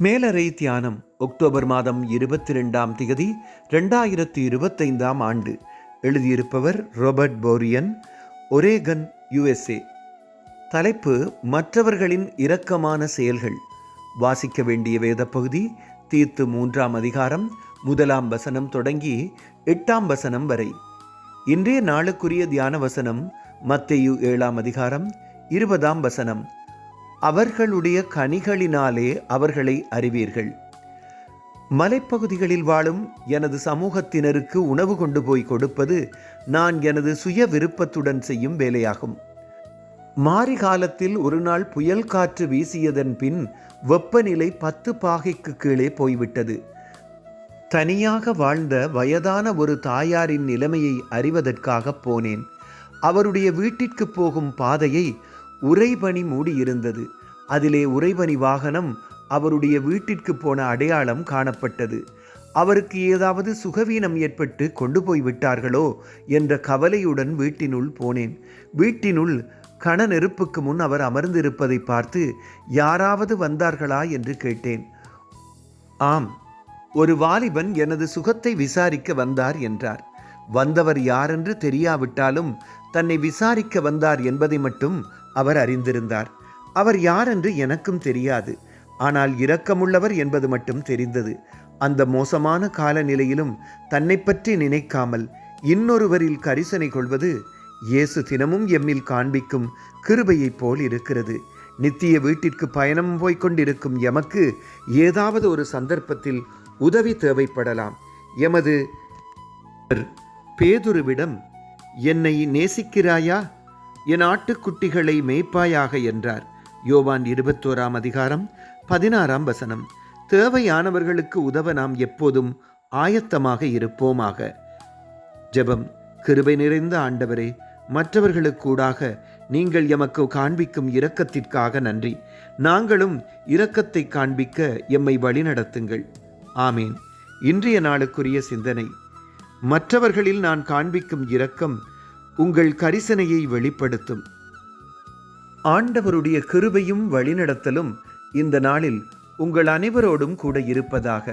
மேலறை தியானம் அக்டோபர் மாதம் இருபத்தி ரெண்டாம் திகதி ரெண்டாயிரத்தி இருபத்தைந்தாம் ஆண்டு. எழுதியிருப்பவர் ராபர்ட் போரியன் ஒரேகன் யுஎஸ்ஏ. தலைப்பு மற்றவர்களின் இரக்கமான செயல்கள். வாசிக்க வேண்டிய வேத பகுதி தீர்த்து மூன்றாம் அதிகாரம் முதலாம் வசனம் தொடங்கி எட்டாம் வசனம் வரை. இன்றைய நாளுக்குரிய தியான வசனம் மத்தையு ஏழாம் அதிகாரம் இருபதாம் வசனம். அவர்களுடைய கனிகளினாலே அவர்களை அறிவீர்கள். மலைப்பகுதிகளில் வாழும் எனது சமூகத்தினருக்கு உணவு கொண்டு போய் கொடுப்பது நான் எனது சுய விருப்பத்துடன் செய்யும் வேலையாகும். மாரி காலத்தில் ஒரு நாள் புயல் காற்று வீசியதன் பின் வெப்பநிலை பத்து பாகைக்கு கீழே போய்விட்டது. தனியாக வாழ்ந்த வயதான ஒரு தாயாரின் நிலைமையை அறிவதற்காக போனேன். அவருடைய வீட்டிற்கு போகும் பாதையை உறைபனி மூடியிருந்தது அதிலே உறைபனி வாகனம் அவருடைய வீட்டிற்கு போன அடையாளம் காணப்பட்டது. அவருக்கு ஏதாவது சுகவீனம் ஏற்பட்டு கொண்டு போய் விட்டார்களோ என்ற கவலையுடன் வீட்டினுள் போனேன். வீட்டினுள் கண நெருப்புக்கு முன் அவர் அமர்ந்திருப்பதை பார்த்து யாராவது வந்தார்களா? என்று கேட்டேன். ஆம் ஒரு வாலிபன் எனது சுகத்தை விசாரிக்க வந்தார் என்றார். வந்தவர் யாரென்று தெரியாவிட்டாலும் தன்னை விசாரிக்க வந்தார் என்பதை மட்டும் அவர் அறிந்திருந்தார். அவர் யாரென்று எனக்கும் தெரியாது. ஆனால் இரக்கமுள்ளவர் என்பது மட்டும் தெரிந்தது. அந்த மோசமான காலநிலையிலும் தன்னை பற்றி நினைக்காமல் இன்னொருவரில் கரிசனை கொள்வது இயேசு தினமும் எம்மில் காண்பிக்கும் கிருபையைப் போல் இருக்கிறது. நித்திய வீட்டிற்கு பயணம் போய்கொண்டிருக்கும் எமக்கு ஏதாவது ஒரு சந்தர்ப்பத்தில் உதவி தேவைப்படலாம். எமது பேதுருவிடம் என்னை நேசிக்கிறாயா? என் ஆட்டுக்குட்டிகளை மேய்ப்பாயாக என்றார். யோவான் இருபத்தோராம் அதிகாரம் பதினாறாம் வசனம். தேவையானவர்களுக்கு உதவ நாம் எப்போதும் ஆயத்தமாக இருப்போமாக. ஜெபம். கிருபை நிறைந்த ஆண்டவரே மற்றவர்களுக்கூடாக நீங்கள் எமக்கு காண்பிக்கும் இரக்கத்திற்காக நன்றி. நாங்களும் இரக்கத்தை காண்பிக்க எம்மை வழிநடத்துங்கள். ஆமேன். இன்றைய நாளுக்குரிய சிந்தனை. மற்றவர்களில் நான் காண்பிக்கும் இரக்கம் உங்கள் கரிசனையை வெளிப்படுத்தும். ஆண்டவருடைய கிருபையும் வழிநடத்தலும் இந்த நாளில் உங்கள் அனைவரோடும் கூட இருப்பதாக.